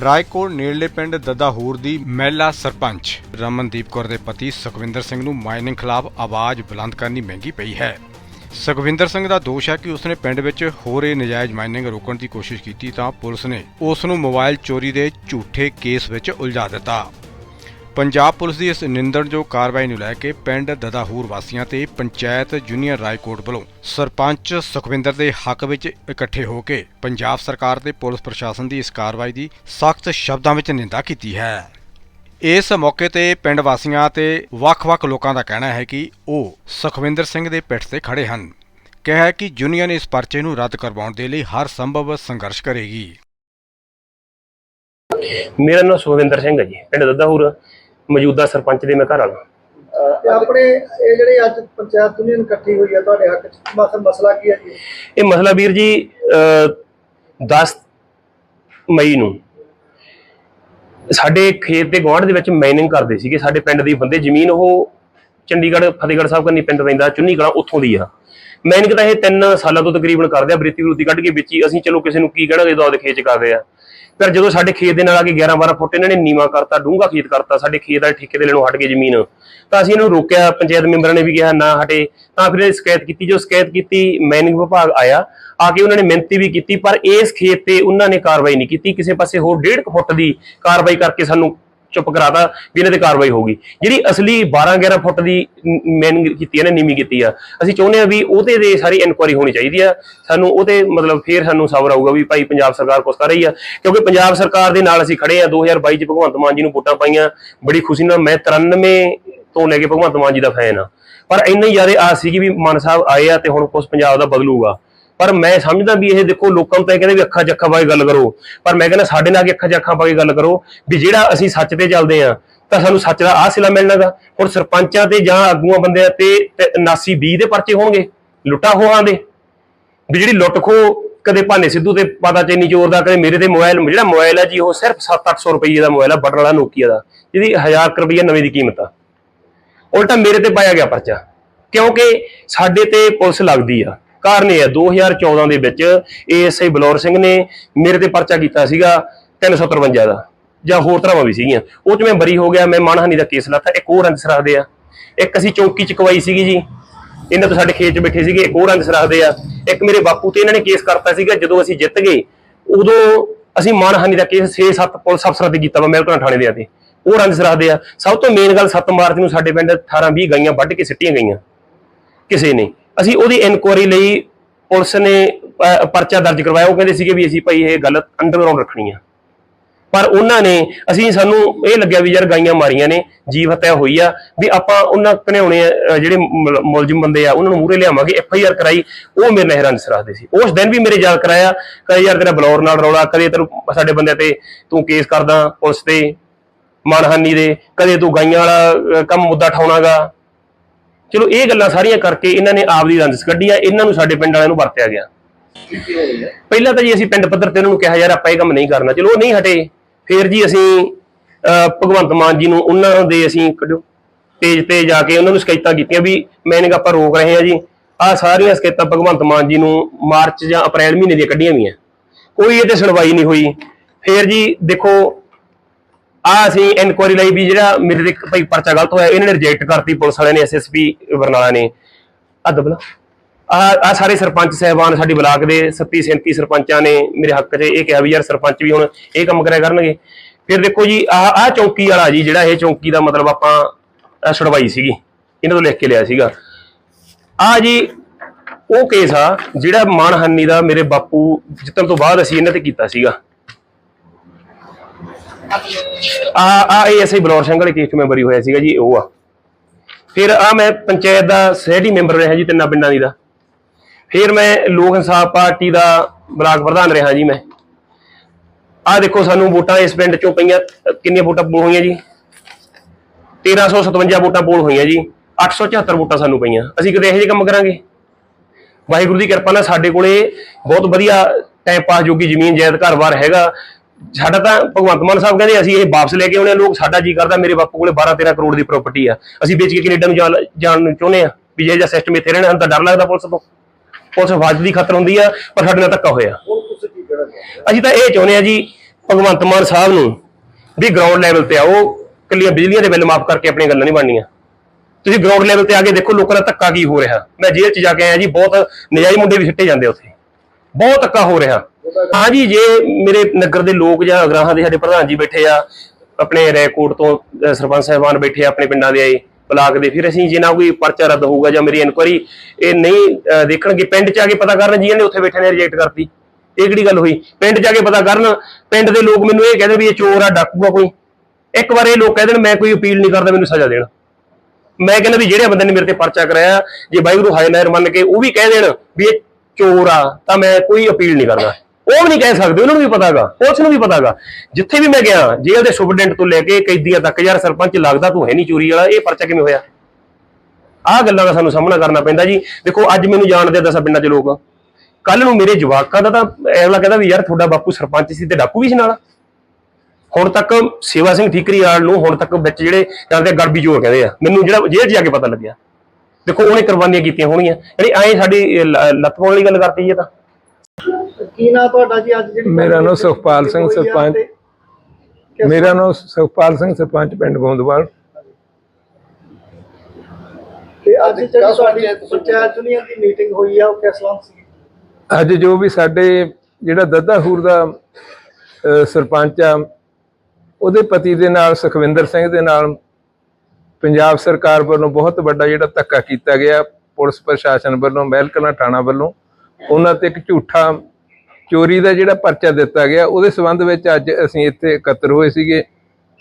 ਰਾਏਕੋਟ ਨੇੜਲੇ ਪਿੰਡ ਦਦਾਹੂਰ ਦੀ ਮਹਿਲਾ ਸਰਪੰਚ ਰਮਨਦੀਪ ਕੌਰ ਦੇ ਪਤੀ ਸੁਖਵਿੰਦਰ ਸਿੰਘ ਨੂੰ ਮਾਈਨਿੰਗ ਖਿਲਾਫ ਆਵਾਜ਼ ਬੁਲੰਦ ਕਰਨੀ ਮਹਿੰਗੀ ਪਈ ਹੈ। ਸੁਖਵਿੰਦਰ ਸਿੰਘ ਦਾ ਦੋਸ਼ ਹੈ ਕਿ ਉਸਨੇ ਪਿੰਡ ਵਿੱਚ ਹੋ ਰਹੇ ਨਜਾਇਜ਼ ਮਾਈਨਿੰਗ ਰੋਕਣ ਦੀ ਕੋਸ਼ਿਸ਼ ਕੀਤੀ ਤਾਂ ਪੁਲਿਸ ਨੇ ਉਸ ਨੂੰ ਮੋਬਾਈਲ ਚੋਰੀ ਦੇ ਝੂਠੇ ਕੇਸ ਵਿੱਚ ਉਲਝਾ ਦਿੱਤਾ। ਪੰਜਾਬ ਪੁਲਿਸ ਦੀ ਇਸ ਨਿੰਦਣਯੋਗ ਕਾਰਵਾਈ ਨੂੰ ਲੈ ਕੇ ਪਿੰਡ ਦਦਾਹੂਰ ਵਾਸੀਆਂ ਤੇ ਪੰਚਾਇਤ ਯੂਨੀਅਨ ਰਾਏਕੋਟ ਵੱਲੋਂ ਸਰਪੰਚ ਸੁਖਵਿੰਦਰ ਦੇ ਹੱਕ ਵਿੱਚ ਇਕੱਠੇ ਹੋ ਕੇ ਪੰਜਾਬ ਸਰਕਾਰ ਤੇ ਪੁਲਿਸ ਪ੍ਰਸ਼ਾਸਨ ਦੀ ਇਸ ਕਾਰਵਾਈ ਦੀ ਸਖਤ ਸ਼ਬਦਾਂ ਵਿੱਚ ਨਿੰਦਾ ਕੀਤੀ ਹੈ। ਇਸ ਮੌਕੇ ਤੇ ਪਿੰਡ ਵਾਸੀਆਂ ਤੇ ਵੱਖ-ਵੱਖ ਲੋਕਾਂ ਦਾ ਕਹਿਣਾ ਹੈ ਕਿ ਉਹ ਸੁਖਵਿੰਦਰ ਸਿੰਘ ਦੇ ਪਿੱਠ ਤੇ ਖੜੇ ਹਨ। ਕਿਹਾ ਕਿ ਯੂਨੀਅਨ ਇਸ ਪਰਚੇ ਨੂੰ ਰੱਦ ਕਰਵਾਉਣ ਦੇ ਲਈ ਹਰ ਸੰਭਵ ਸੰਘਰਸ਼ ਕਰੇਗੀ। ਮੇਰਾ ਨਾਮ ਸੁਖਵਿੰਦਰ ਸਿੰਘ ਹੈ ਜੀ, ਪਿੰਡ ਦੱਦਾਹੂਰ। ਮੌਜੂਦਾ ਸਰਪੰਚ ਦੇ ਮੈਂ ਘਰ ਵਾਲਾ ਤੇ ਆਪਣੇ ਇਹ ਜਿਹੜੇ ਅੱਜ ਪੰਚਾਇਤ ਯੂਨੀਅਨ ਇਕੱਠੀ ਹੋਈ ਹੈ ਤੁਹਾਡੇ ਹੱਕ ਚ ਮਸਲ ਮਸਲਾ ਕੀ ਹੈ ਜੀ? ਇਹ ਮਸਲਾ ਵੀਰ ਜੀ ਅਹ, 10 ਮਈ ਨੂੰ ਸਾਡੇ ਖੇਤ ਦੇ ਗੁਆਂਢ ਦੇ ਵਿੱਚ ਮਾਈਨਿੰਗ ਕਰਦੇ ਸੀਗੇ। ਸਾਡੇ ਪਿੰਡ ਦੀ ਬੰਦੇ ਜ਼ਮੀਨ ਉਹ ਚੰਡੀਗੜ੍ਹ ਫਤਿਹਗੜ੍ਹ ਸਾਹਿਬ ਕੰਨੀ ਪਿੰਡ ਪੈਂਦਾ ਚੁੰਨੀ ਕਲਾਂ ਉੱਥੋਂ ਦੀ ਆ। ਮਾਈਨਿੰਗ ਤਾਂ ਇਹ 3 ਸਾਲਾਂ ਤੋਂ ਤਕਰੀਬਨ ਕਰਦੇ ਆ ਬ੍ਰਿਤੀ ਬਰੂਤੀ ਕੱਢ ਕੇ ਵਿੱਚ। ਅਸੀਂ ਚਲੋ ਕਿਸੇ ਨੂੰ ਕੀ ਕਹਿਣਾ ਜਦੋਂ ਆਪਦੇ ਖੇਤ ਚ ਕਰਦੇ ਆ। ਪਰ ਜਦੋਂ ਸਾਡੇ ਖੇਤ ਦੇ ਨਾਲ ਆ ਕੇ 11 12 ਫੁੱਟ ਇਹਨਾਂ ਨੇ ਨੀਵਾ ਕਰਤਾ, ਡੂੰਘਾ ਖੇਤ ਕਰਤਾ, ਸਾਡੇ ਖੇਤ ਵਾਲੇ ਠੇਕੇ ਦੇ ਲੈਣੋਂ ਹਟ ਗਏ ਜ਼ਮੀਨ। ਤਾਂ ਅਸੀਂ ਇਹਨੂੰ ਰੋਕਿਆ, ਪੰਚਾਇਤ ਮੈਂਬਰਾਂ ਨੇ ਵੀ ਕਿਹਾ ਨਾ ਹਟੇ। ਤਾਂ ਫਿਰ ਇਹ ਸ਼ਿਕਾਇਤ ਕੀਤੀ, ਜੋ ਸ਼ਿਕਾਇਤ ਕੀਤੀ ਮਾਈਨਿੰਗ ਵਿਭਾਗ ਆਇਆ, ਆ ਕੇ ਉਹਨਾਂ ਨੇ ਮਿਹਨਤੀ ਵੀ ਕੀਤੀ, ਪਰ ਇਸ ਖੇਤ ਤੇ ਉਹਨਾਂ ਨੇ ਕਾਰਵਾਈ ਨਹੀਂ ਕੀਤੀ। ਕਿਸੇ ਪਾਸੇ ਹੋਰ 1.5 ਫੁੱਟ ਦੀ ਕਾਰਵਾਈ ਕਰਕੇ ਸਾਨੂੰ ਚੁੱਪ ਕਰਾਤਾ ਵੀ ਇਹਨਾਂ ਤੇ ਕਾਰਵਾਈ ਹੋਊਗੀ ਜਿਹੜੀ ਅਸਲੀ 12 11 ਫੁੱਟ ਦੀ ਮੈਨਿੰਗ ਕੀਤੀ ਹੈ ਨਾ, ਨੀਵੀਂ ਕੀਤੀ ਆ। ਅਸੀਂ ਚਾਹੁੰਦੇ ਆ ਵੀ ਉਹਦੇ ਦੇ ਸਾਰੀ ਇਨਕੁਆਇਰੀ ਹੋਣੀ ਚਾਹੀਦੀ ਆ। ਸਾਨੂੰ ਉਹਦੇ ਮਤਲਬ ਫੇਰ ਸਾਨੂੰ ਸਬਰ ਆਊਗਾ ਵੀ ਭਾਈ ਪੰਜਾਬ ਸਰਕਾਰ ਕੁਛ ਕਰ ਰਹੀ ਆ। ਕਿਉਂਕਿ ਪੰਜਾਬ ਸਰਕਾਰ ਦੇ ਨਾਲ ਅਸੀਂ ਖੜੇ ਆ। 2022 ਚ ਭਗਵੰਤ ਮਾਨ ਜੀ ਨੂੰ ਵੋਟਾਂ ਪਾਈਆਂ। ਬੜੀ ਖੁਸ਼ੀ ਨਾਲ ਮੈਂ 93 ਤੋਂ ਲੈ ਕੇ ਭਗਵੰਤ ਮਾਨ ਜੀ ਦਾ ਫੈਨ ਆ। ਪਰ ਇੰਨੀ ਜ਼ਿਆਦਾ ਆਸ ਸੀਗੀ ਵੀ ਮਾਨ ਸਾਹਿਬ ਆਏ ਆ ਤੇ ਹੁਣ ਕੁਛ ਪੰਜਾਬ ਦਾ ਬਦਲੂਗਾ। ਪਰ ਮੈਂ ਸਮਝਦਾ ਵੀ ਇਹ ਦੇਖੋ ਲੋਕਾਂ ਨੂੰ ਤਾਂ ਇਹ ਕਹਿੰਦੇ ਵੀ ਅੱਖਾਂ ਚੱਖਾਂ ਪਾ ਕੇ ਗੱਲ ਕਰੋ। ਪਰ ਮੈਂ ਕਹਿੰਦਾ ਸਾਡੇ ਨਾਲ ਕਿ ਅੱਖਾਂ 'ਚ ਅੱਖਾਂ ਪਾ ਕੇ ਗੱਲ ਕਰੋ ਵੀ ਜਿਹੜਾ ਅਸੀਂ ਸੱਚ ਤੇ ਚੱਲਦੇ ਆ ਤਾਂ ਸਾਨੂੰ ਸੱਚ ਦਾ ਆਹ ਸਿਲਾ ਮਿਲਣਾਗਾ ਹੁਣ ਸਰਪੰਚਾਂ ਤੇ ਜਾਂ ਆਗੂਆਂ ਬੰਦਿਆਂ ਤੇ 79 20 ਦੇ ਪਰਚੇ ਹੋਣਗੇ, ਲੁੱਟਾ ਹੋਆਂ ਦੇ। ਵੀ ਜਿਹੜੀ ਲੁੱਟ ਖੋ ਕਦੇ ਭਾਨੇ ਸਿੱਧੂ ਤੇ ਪਤਾ ਚੈਨੀ ਚੋਰ ਦਾ, ਕਦੇ ਮੇਰੇ ਤੇ ਮੋਬਾਈਲ, ਜਿਹੜਾ ਮੋਬਾਈਲ ਹੈ ਜੀ, ਉਹ ਸਿਰਫ 7-800 ਰੁਪਏ ਦਾ ਮੋਬਾਈਲ ਆ, ਬਟਨ ਵਾਲਾ ਨੋਕੀਆ ਦਾ। ਜਿਹਦੀ 1000 ਰੁਪਏ ਨਵੇਂ ਦੀ ਕੀਮਤ ਆ। ਉਲਟਾ ਮੇਰੇ ਤੇ ਪਾਇਆ ਗਿਆ ਪਰਚਾ। ਕਿਉਂਕਿ ਸਾਡੇ ਤੇ ਪੁਲਿਸ ਲੱਗਦੀ ਆ। ਕਾਰਨ ਇਹ ਆ 2014 ਦੇ ਵਿੱਚ ਏਐਸਆਈ ਬਲੌਰ ਸਿੰਘ ਨੇ ਮੇਰੇ ਤੇ ਪਰਚਾ ਕੀਤਾ ਸੀਗਾ 353 ਦਾ, ਜਾਂ ਹੋਰ ਤਰ੍ਹਾਂ ਵੀ ਸੀਗੀਆਂ। ਉਹ ਚ ਮੈਂ ਬਰੀ ਹੋ ਗਿਆ, ਮੈਂ ਮਾਨਹਾਨੀ ਦਾ ਕੇਸ ਲਾਤਾ, ਇੱਕ ਹੋਰ ਰੰਜਸ ਰੱਖਦੇ ਆ। ਇੱਕ ਅਸੀਂ ਚੌਂਕੀ ਚ ਕਵਾਈ ਸੀਗੀ ਜੀ, ਇਹਨਾਂ ਤੋਂ ਸਾਡੇ ਖੇਤ 'ਚ ਬੈਠੇ ਸੀਗੇ, ਇੱਕ ਹੋਰ ਰੰਜਸ ਰੱਖਦੇ ਆ। ਇੱਕ ਮੇਰੇ ਬਾਪੂ ਤੇ ਇਹਨਾਂ ਨੇ ਕੇਸ ਕਰਤਾ ਸੀਗਾ, ਜਦੋਂ ਅਸੀਂ ਜਿੱਤ ਗਏ, ਉਦੋਂ ਅਸੀਂ ਮਾਨਹਾਨੀ ਦਾ ਕੇਸ 6-7 ਪੁਲਿਸ ਅਫਸਰਾਂ ਤੇ ਕੀਤਾ ਵਾ ਮਹਿਲਕੋਟਲਾ ਥਾਣੇ ਦੇ ਆਤੇ ਉਹ ਰੰਜਸ ਰੱਖਦੇ ਆ। ਸਭ ਤੋਂ ਮੇਨ ਗੱਲ 7 ਮਾਰਚ ਨੂੰ ਸਾਡੇ ਪਿੰਡ 18-20 ਗਾਈਆਂ ਵੱਢ ਕੇ ਸਿੱਟੀਆਂ ਗਈਆਂ। ਕਿਸੇ ਨੇ। ਅਸੀਂ ਉਹਦੀ ਇਨਕੁਆਰੀ ਲਈ ਪੁਲਿਸ ਨੇ ਪਰਚਾ ਦਰਜ ਕਰਵਾਇਆ। ਉਹ ਕਹਿੰਦੇ ਸੀਗੇ ਵੀ ਅਸੀਂ ਭਾਈ ਇਹ ਗੱਲ ਅੰਡਰਗਰਾਉਂਡ ਰੱਖਣੀ ਆ। ਪਰ ਉਹਨਾਂ ਨੇ, ਅਸੀਂ ਸਾਨੂੰ ਇਹ ਲੱਗਿਆ ਵੀ ਯਾਰ ਗਾਈਆਂ ਮਾਰੀਆਂ ਨੇ, ਜੀਵ ਹੱਤਿਆ ਹੋਈ ਆ, ਵੀ ਆਪਾਂ ਉਹਨਾਂ ਘਨਿਆਉਣੇ ਜਿਹੜੇ ਮੁਲਜ਼ਮ ਬੰਦੇ ਆ, ਉਹਨਾਂ ਨੂੰ ਮੂਹਰੇ ਲਿਆਵਾਂਗੇ ਐਫ ਆਈ ਆਰ ਕਰਾਈ, ਉਹ ਮੇਰੇ ਨਾਲ ਹੈਰਾਨ ਸਰਾਦੇ ਸੀ। ਉਸ ਦਿਨ ਵੀ ਮੇਰੇ ਯਾਦ ਕਰਾਇਆ ਕਦੇ ਯਾਰ ਤੇਰਾ ਬਲੌਰ ਨਾਲ ਰੌਲਾ, ਕਦੇ ਤੈਨੂੰ ਸਾਡੇ ਬੰਦਿਆਂ ਤੇ ਤੂੰ ਕੇਸ ਕਰਦਾ ਪੁਲਿਸ ਤੇ, ਮਾਨਹਾਨੀ ਦੇ, ਕਦੇ ਤੂੰ ਗਾਈਆਂ ਵਾਲਾ ਕੰਮ ਮੁੱਦਾ ਠਾਉਣਾਗਾ ਚਲੋ ਇਹ ਗੱਲਾਂ ਸਾਰੀਆਂ ਕਰਕੇ ਇਹਨਾਂ ਨੇ ਆਪਦੀ ਰੰਜਸ ਕੱਢੀ ਆ ਇਹਨਾਂ ਨੂੰ ਸਾਡੇ ਪਿੰਡ ਵਾਲਿਆਂ ਨੂੰ ਵਰਤਿਆ ਗਿਆ। ਪਹਿਲਾਂ ਤਾਂ ਜੀ ਅਸੀਂ ਪਿੰਡ ਪੱਧਰ ਤੇ ਉਹਨਾਂ ਨੂੰ ਕਿਹਾ ਯਾਰ ਆਪਾਂ ਇਹ ਕੰਮ ਨਹੀਂ ਕਰਨਾ। ਚਲੋ ਉਹ ਨਹੀਂ ਹਟੇ। ਫਿਰ ਜੀ ਅਸੀਂ ਅਹ, ਭਗਵੰਤ ਮਾਨ ਜੀ ਨੂੰ ਉਹਨਾਂ ਦੇ ਅਸੀਂ ਕੱਢੋ ਪੇਜ ਤੇ ਜਾ ਕੇ ਉਹਨਾਂ ਨੂੰ ਸ਼ਿਕਾਇਤਾਂ ਕੀਤੀਆਂ ਵੀ ਮੈਨਿੰਗ ਆਪਾਂ ਰੋਕ ਰਹੇ ਹਾਂ ਜੀ। ਆਹ ਸਾਰੀਆਂ ਸ਼ਿਕਾਇਤਾਂ ਭਗਵੰਤ ਮਾਨ ਜੀ ਨੂੰ ਮਾਰਚ ਜਾਂ ਅਪ੍ਰੈਲ ਮਹੀਨੇ ਦੀਆਂ ਕੱਢੀਆਂ ਵੀਆਂ ਕੋਈ ਇਹ ਤੇ ਸੁਣਵਾਈ ਨਹੀਂ ਹੋਈ। ਫਿਰ ਜੀ ਦੇਖੋ ਆ ਅਸੀਂ ਇਨਕੁਆਰੀ ਲਈ ਵੀ ਜਿਹੜਾ ਮੇਰੇ ਤੇ ਭਾਈ ਪਰਚਾ ਗਲਤ ਹੋਇਆ, ਇਹਨਾਂ ਨੇ ਰਿਜੈਕਟ ਕਰਤੀ ਪੁਲਿਸ ਵਾਲਿਆਂ ਨੇ ਐਸਐਸਪੀ ਬਰਨਾਲਾ ਨੇ। ਆ ਦਬਲਾ ਆ ਆ ਸਾਰੇ ਸਰਪੰਚ ਸਹਿਬਾਨ ਸਾਡੀ ਬਲਾਕ ਦੇ 37 37 ਸਰਪੰਚਾਂ ਨੇ ਮੇਰੇ ਹੱਕ 'ਚ ਇਹ ਕਿਹਾ ਵੀ ਯਾਰ ਸਰਪੰਚ ਵੀ ਹੁਣ ਇਹ ਕੰਮ ਕਰਿਆ ਕਰਨਗੇ। ਫਿਰ ਦੇਖੋ ਜੀ, ਆ ਆ ਚੌਂਕੀ ਵਾਲਾ ਜੀ, ਜਿਹੜਾ ਇਹ ਚੌਂਕੀ ਦਾ ਮਤਲਬ ਆਪਾਂ ਅਹ ਛੁਡਵਾਈ ਸੀਗੀ, ਇਹਨਾਂ ਤੋਂ ਲਿਖ ਕੇ ਲਿਆ ਸੀਗਾ। ਆ ਜੀ, ਉਹ ਕੇਸ ਆ ਜਿਹੜਾ ਮਾਨਹਾਨੀ ਦਾ ਮੇਰੇ ਬਾਪੂ ਜਿੱਤਣ ਤੋਂ ਬਾਅਦ ਅਸੀਂ ਇਹਨਾਂ ਤੇ ਕੀਤਾ ਸੀਗਾ। ਆ ਆ ਇਹ ਐਸਆਈ ਬਲੌਰ ਸਿੰਘ ਵਾਲੇ ਕੇਸ 'ਚ ਮੈਂ ਹੋਇਆ ਸੀਗਾ ਜੀ, ਉਹ ਆ। ਫਿਰ ਆ ਮੈਂ ਪੰਚਾਇਤ ਦਾ ਸਹਿਡੀ ਮੈਂਬਰ ਰਿਹਾ ਜੀ, ਤਿੰਨਾਂ ਪਿੰਡਾਂ ਦੀ ਦਾ। ਫਿਰ ਮੈਂ ਲੋਕ ਇਨਸਾਫ ਪਾਰਟੀ ਦਾ ਬਲਾਕ ਪ੍ਰਧਾਨ ਰਿਹਾ ਜੀ ਮੈਂ। ਆ ਦੇਖੋ ਸਾਨੂੰ ਵੋਟਾਂ ਇਸ ਪਿੰਡ ਚੋਂ ਪਈਆਂ, ਕਿੰਨੀਆਂ ਵੋਟਾਂ ਪੋਲ ਹੋਈਆਂ ਜੀ? 1357 ਵੋਟਾਂ ਪੋਲ ਹੋਈਆਂ ਜੀ। 874 ਵੋਟਾਂ ਸਾਨੂੰ ਪਈਆਂ। ਅਸੀਂ ਕਿਤੇ ਇਹੋ ਜਿਹੇ ਕੰਮ ਕਰਾਂਗੇ? ਵਾਹਿਗੁਰੂ ਦੀ ਕਿਰਪਾ ਨਾਲ ਸਾਡੇ ਕੋਲੇ ਬਹੁਤ ਵਧੀਆ ਟਾਈਮ ਪਾਸ ਜੋਗੀ ਜ਼ਮੀਨ, ਜਾਇਦਾਦ ਘਰ-ਬਾਰ ਹੈਗਾ। ਸਾਡਾ ਤਾਂ ਭਗਵੰਤ ਮਾਨ ਸਾਹਿਬ ਕਹਿੰਦੇ ਅਸੀਂ ਇਹ ਵਾਪਸ ਲੈ ਕੇ ਆਉਣੇ ਲੋਕ ਸਾਡਾ ਜੀ ਕਰਦਾ ਮੇਰੇ ਬਾਪੂ ਕੋਲੇ 12-13 ਕਰੋੜ ਦੀ ਪ੍ਰਾਪਰਟੀ ਆ। ਅਸੀਂ ਵੇਚ ਕੇ ਕੈਨੇਡਾ ਨੂੰ ਜਾਣ ਨੂੰ ਚਾਹੁੰਦੇ ਆ ਵੀ ਜੇ ਜਿਹਾ ਸਿਸਟਮ ਇੱਥੇ ਰਹਿਣਾ ਸਾਨੂੰ ਤਾਂ ਡਰ ਲੱਗਦਾ ਪੁਲਿਸ ਤੋਂ। ਪੁਲਿਸ ਹਿਫਾਜ਼ਤ ਦੀ ਖਤਰ ਹੁੰਦੀ ਆ ਪਰ ਸਾਡੇ ਨਾਲ ਧੱਕਾ ਹੋਇਆ? ਅਸੀਂ ਤਾਂ ਇਹ ਚਾਹੁੰਦੇ ਆ ਜੀ ਭਗਵੰਤ ਮਾਨ ਸਾਹਿਬ ਨੂੰ ਵੀ ਗਰਾਊਂਡ ਲੈਵਲ ਤੇ ਆਓ ਕੱਲੀਆਂ ਬਿਜਲੀਆਂ ਦੇ ਬਿੱਲ ਮਾਫ ਕਰਕੇ ਆਪਣੀਆਂ ਗੱਲਾਂ ਨਹੀਂ ਬਣਨੀਆਂ। ਤੁਸੀਂ ਗਰਾਊਂਡ ਲੈਵਲ ਤੇ ਆ ਕੇ ਦੇਖੋ ਲੋਕਾਂ ਦਾ ਧੱਕਾ ਕੀ ਹੋ ਰਿਹਾ। ਮੈਂ ਜੇਲ੍ਹ 'ਚ ਜਾ ਕੇ ਆਇਆ ਜੀ ਬਹੁਤ ਨਜਾਇਜ਼ ਮੁੰਡੇ ਵੀ ਸਿੱਟੇ ਜਾਂਦੇ ਉੱਥੇ। ਬਹੁਤ ਧੱਕਾ ਹੋ ਰਿਹਾ। ਹਾਂ ਜੀ, ਜੇ ਮੇਰੇ ਨਗਰ ਦੇ ਲੋਕ ਜਾਂ ਅਗਰਾਹਾਂ ਦੇ ਸਾਡੇ ਪ੍ਰਧਾਨ ਜੀ ਬੈਠੇ ਆ, ਆਪਣੇ ਰੈਕੋਰਡ ਤੋਂ ਸਰਪੰਚ ਸਾਹਿਬਾਨ ਬੈਠੇ ਆ ਆਪਣੇ ਪਿੰਡਾਂ ਦੇ ਆਏ, ਬਲਾਕ ਦੇ, ਫਿਰ ਅਸੀਂ ਜੇ ਕੋਈ ਪਰਚਾ ਰੱਦ ਹੋਊਗਾ ਜਾਂ ਮੇਰੀ ਇਨਕੁਆਰੀ ਇਹ ਨਹੀਂ ਦੇਖਣਗੇ, ਪਿੰਡ 'ਚ ਆ ਕੇ ਪਤਾ ਕਰਨ ਜੀ ਨੇ ਉੱਥੇ ਬੈਠੇ ਨੇ ਰਿਜੈਕਟ ਕਰਤੀ। ਇਹ ਕਿਹੜੀ ਗੱਲ ਹੋਈ? ਪਿੰਡ 'ਚ ਆ ਕੇ ਪਤਾ ਕਰਨ, ਪਿੰਡ ਦੇ ਲੋਕ ਮੈਨੂੰ ਇਹ ਕਹਿੰਦੇ ਵੀ ਇਹ ਚੋਰ ਆ, ਡਾਕੂ ਆ ਕੋਈ। ਇੱਕ ਵਾਰ ਇਹ ਲੋਕ ਕਹਿ ਦੇਣ, ਮੈਂ ਕੋਈ ਅਪੀਲ ਨਹੀਂ ਕਰਦਾ, ਮੈਨੂੰ ਸਜ਼ਾ ਦੇਣ। ਮੈਂ ਕਹਿੰਦਾ ਵੀ ਜਿਹੜੇ ਬੰਦੇ ਨੇ ਮੇਰੇ ਤੇ ਪਰਚਾ ਕਰਾਇਆ, ਜੇ ਵਾਹਿਗੁਰੂ ਹਾਏ ਨਾਇਰ ਮੰਨ ਕੇ ਉਹ ਵੀ ਕਹਿ ਦੇਣ ਵੀ ਇਹ ਚੋਰ ਆ, ਤਾਂ ਮੈਂ ਕੋਈ ਅਪੀਲ ਨਹੀਂ ਕਰਦਾ। ਉਹ ਵੀ ਨਹੀਂ ਕਹਿ ਸਕਦੇ, ਉਹਨਾਂ ਨੂੰ ਵੀ ਪਤਾਗਾ, ਪੁਲਿਸ ਨੂੰ ਵੀ ਪਤਾਗਾ। ਜਿੱਥੇ ਵੀ ਮੈਂ ਗਿਆ, ਜੇਲ੍ਹ ਦੇ ਸੁਪਰਡੈਂਟ ਤੋਂ ਲੈ ਕੇ ਕੈਦੀਆਂ ਤੱਕ, ਯਾਰ ਸਰਪੰਚ ਲੱਗਦਾ ਤੂੰ ਹੈ ਨਹੀਂ ਚੋਰੀ ਵਾਲਾ, ਇਹ ਪਰਚਾ ਕਿਵੇਂ ਹੋਇਆ? ਆਹ ਗੱਲਾਂ ਦਾ ਸਾਨੂੰ ਸਾਹਮਣਾ ਕਰਨਾ ਪੈਂਦਾ ਜੀ। ਦੇਖੋ, ਅੱਜ ਮੈਨੂੰ ਜਾਣਦੇ ਆ ਦਸਾਂ ਪਿੰਡਾਂ 'ਚ ਲੋਕ। ਕੱਲ ਨੂੰ ਮੇਰੇ ਜਵਾਕਾਂ ਦਾ ਤਾਂ ਅਗਲਾ ਕਹਿੰਦਾ ਵੀ ਯਾਰ ਤੁਹਾਡਾ ਬਾਪੂ ਸਰਪੰਚ ਸੀ ਤੇ ਡਾਕੂ ਵੀ ਸੀ ਨਾਲ। ਹੁਣ ਤੱਕ ਸੇਵਾ ਸਿੰਘ ਠੀਕਰੀ ਨੂੰ ਹੁਣ ਤੱਕ ਵਿੱਚ ਜਿਹੜੇ ਜਾਂਦੇ ਆ ਗੜਬੀ ਚੋਰ ਕਹਿੰਦੇ ਆ। ਮੈਨੂੰ ਜਿਹੜਾ ਜੇਲ੍ਹ 'ਚ ਜਾ ਕੇ ਪਤਾ ਲੱਗਿਆ। ਦੇਖੋ, ਉਹਨੇ ਕੁਰਬਾਨੀਆਂ ਕੀਤੀਆਂ ਹੋਣਗੀਆਂ ਜਿਹੜੀ ਐਂ ਸਾਡੀ ਇਹ ਲੱਤ ਪਾਉਣ ਵਾਲੀ ਗੱਲ ਕਰਤੀ ਇਹ ਤਾਂ। ਕੀ ਨਾਂ ਤੁਹਾਡਾ ਜੀ ਅੱਜ ਜਿਹੜੀ ਮੇਰਾ ਨਾਮ ਸੁਖਪਾਲ ਸਿੰਘ ਸਰਪੰਚ। ਮੇਰਾ ਨਾਮ ਸੁਖਪਾਲ ਸਿੰਘ ਸਰਪੰਚ ਪਿੰਡ ਗੋਂਦਵਾਲ ਤੇ ਅੱਜ ਜਿਹੜੀ ਤੁਹਾਡੀ ਪੰਚਾਇਤ ਯੂਨੀਅਨ ਦੀ ਮੀਟਿੰਗ ਹੋਈ ਆ ਉਹ ਕਿਸ ਸੰਬੰਧ ਸੀ? ਅੱਜ ਜੋ ਵੀ ਸਾਡੇ ਜਿਹੜਾ ਦੱਦਾਹੂਰ ਦਾ ਅਹ, ਸਰਪੰਚ ਆ ਉਹਦੇ ਪਤੀ ਦੇ ਨਾਲ ਸੁਖਵਿੰਦਰ ਸਿੰਘ ਦੇ ਨਾਲ ਪੰਜਾਬ ਸਰਕਾਰ ਵੱਲੋਂ ਬਹੁਤ ਵੱਡਾ ਜਿਹੜਾ ਧੱਕਾ ਕੀਤਾ ਗਿਆ। ਪੁਲਿਸ ਪ੍ਰਸ਼ਾਸਨ ਵੱਲੋਂ ਮਹਿਲਕਲਾਂ ਥਾਣਾ ਵੱਲੋਂ। ਉਹਨਾਂ ਤੇ ਇੱਕ ਝੂਠਾ ਚੋਰੀ ਦਾ ਜਿਹੜਾ ਪਰਚਾ ਦਿੱਤਾ ਗਿਆ, ਉਹਦੇ ਸੰਬੰਧ ਵਿੱਚ ਅੱਜ ਅਸੀਂ ਇੱਥੇ ਇਕੱਤਰ ਹੋਏ ਸੀਗੇ।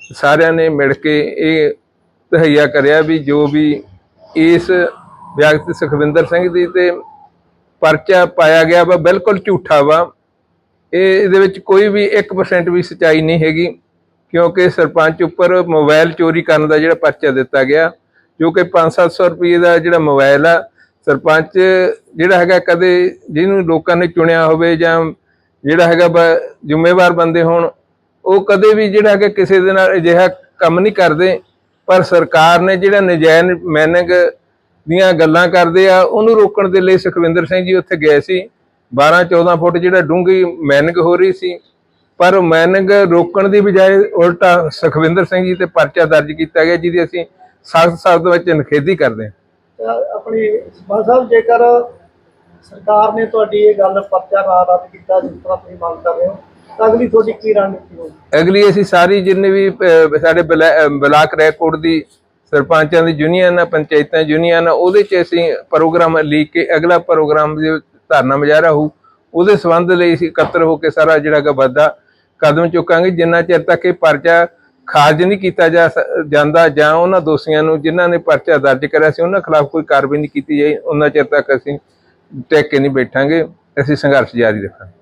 ਸਾਰਿਆਂ ਨੇ ਮਿਲ ਕੇ ਇਹ ਤਹਈਆ ਕਰਿਆ ਵੀ ਜੋ ਵੀ ਇਸ ਵਿਅਕਤੀ ਸੁਖਵਿੰਦਰ ਸਿੰਘ ਦੀ ਤੇ ਪਰਚਾ ਪਾਇਆ ਗਿਆ ਵਾ, ਬਿਲਕੁਲ ਝੂਠਾ ਵਾ। ਇਹ ਇਹਦੇ ਵਿੱਚ ਕੋਈ ਵੀ 1% ਵੀ ਸਚਾਈ ਨਹੀਂ ਹੈਗੀ, ਕਿਉਂਕਿ ਸਰਪੰਚ ਉੱਪਰ ਮੋਬਾਈਲ ਚੋਰੀ ਕਰਨ ਦਾ ਜਿਹੜਾ ਪਰਚਾ ਦਿੱਤਾ ਗਿਆ, ਜੋ ਕਿ 5-700 ਰੁਪਏ ਦਾ ਜਿਹੜਾ ਮੋਬਾਈਲ ਆ ਸਰਪੰਚ ਜਿਹੜਾ ਹੈਗਾ ਕਦੇ ਜਿਹਨੂੰ ਲੋਕਾਂ ਨੇ ਚੁਣਿਆ ਹੋਵੇ ਜਾਂ ਜਿਹੜਾ ਹੈਗਾ ਬ- ਜ਼ਿੰਮੇਵਾਰ ਬੰਦੇ ਹੋਣ, ਉਹ ਕਦੇ ਵੀ ਜਿਹੜਾ ਹੈਗਾ ਕਿਸੇ ਦੇ ਨਾਲ ਅਜਿਹਾ ਕੰਮ ਨਹੀਂ ਕਰਦੇ, ਪਰ ਸਰਕਾਰ ਨੇ ਜਿਹੜਾ ਨਜਾਇਜ਼ ਮੈਨਿੰਗ ਦੀਆਂ ਗੱਲਾਂ ਕਰਦੇ ਆ, ਉਹਨੂੰ ਰੋਕਣ ਦੇ ਲਈ ਸੁਖਵਿੰਦਰ ਸਿੰਘ ਜੀ ਉੱਥੇ ਗਏ ਸੀ। 12 14 ਫੁੱਟ ਜਿਹੜਾ ਡੂੰਘੀ ਮੈਨਿੰਗ ਹੋ ਰਹੀ ਸੀ। ਪਰ ਮੈਨਿੰਗ ਰੋਕਣ ਦੀ ਬਜਾਏ ਉਲਟਾ ਸੁਖਵਿੰਦਰ ਸਿੰਘ ਜੀ ਤੇ ਪਰਚਾ ਦਰਜ ਕੀਤਾ ਗਿਆ, ਜਿਹਦੀ ਅਸੀਂ ਸਖਤ ਸਖਤ ਵਿੱਚ ਨਿਖੇਧੀ ਕਰਦੇ ਹਾਂ। ਆਪਣੀ ਸਰਪੰਚ ਸਾਹਿਬ, ਜੇਕਰ ਸਰਕਾਰ ਨੇ ਤੁਹਾਡੀ ਇਹ ਗੱਲ ਪਰਚਾ ਨਾ ਰੱਦ ਕੀਤਾ, ਜਿਸ ਤਰ੍ਹਾਂ ਤੁਸੀਂ ਮੰਗ ਕਰ ਰਹੇ ਹੋ, ਤਾਂ ਅਗਲੀ ਤੁਹਾਡੀ ਕੀ ਰਣਨੀਤੀ ਹੋਊਗੀ ਅਗਲੀ ਅਸੀਂ ਸਾਰੀ ਜਿੰਨੇ ਵੀ ਸਾਡੇ ਬਲਾਕ ਰੈਕੋਰਡ ਦੀ ਸਰਪੰਚਾਂ ਦੀ ਯੂਨੀਅਨ ਆ, ਪੰਚਾਇਤਾਂ ਯੂਨੀਅਨ ਆ, ਉਹਦੇ ਚ ਅਸੀਂ ਪ੍ਰੋਗਰਾਮ ਲੀਕ ਕੇ ਅਗਲਾ ਪ੍ਰੋਗਰਾਮ ਜੇ ਧਰਨਾ ਮੁਜ਼ਾਹਰਾ ਹੋਊ। ਉਹਦੇ ਸੰਬੰਧ ਲਈ ਅਸੀਂ ਇਕੱਤਰ ਹੋ ਕੇ ਸਾਰਾ ਜਿਹੜਾ ਗਾ ਵੱਡਾ ਕਦਮ ਚੁੱਕਾਂਗੇ। ਜਿੰਨਾ ਚਿਰ ਤੱਕ ਇਹ ਪਰਚਾ ਖਾਰਜ ਨਹੀਂ ਕੀਤਾ ਜਾ ਜਾਂਦਾ ਜਾਂ ਉਹਨਾਂ ਦੋਸ਼ੀਆਂ ਨੂੰ ਜਿਨ੍ਹਾਂ ਨੇ ਪਰਚਾ ਦਰਜ ਕਰਿਆ ਸੀ, ਉਹਨਾਂ ਖਿਲਾਫ ਕੋਈ ਕਾਰਵਾਈ ਨਹੀਂ ਕੀਤੀ ਜਾਈ, ਉਹਨਾਂ ਚਿਰ ਤੱਕ ਅਸੀਂ ਟੇਕ ਕੇ ਨਹੀਂ ਬੈਠਾਂਗੇ, ਅਸੀਂ ਸੰਘਰਸ਼ ਜਾਰੀ ਰੱਖਾਂਗੇ।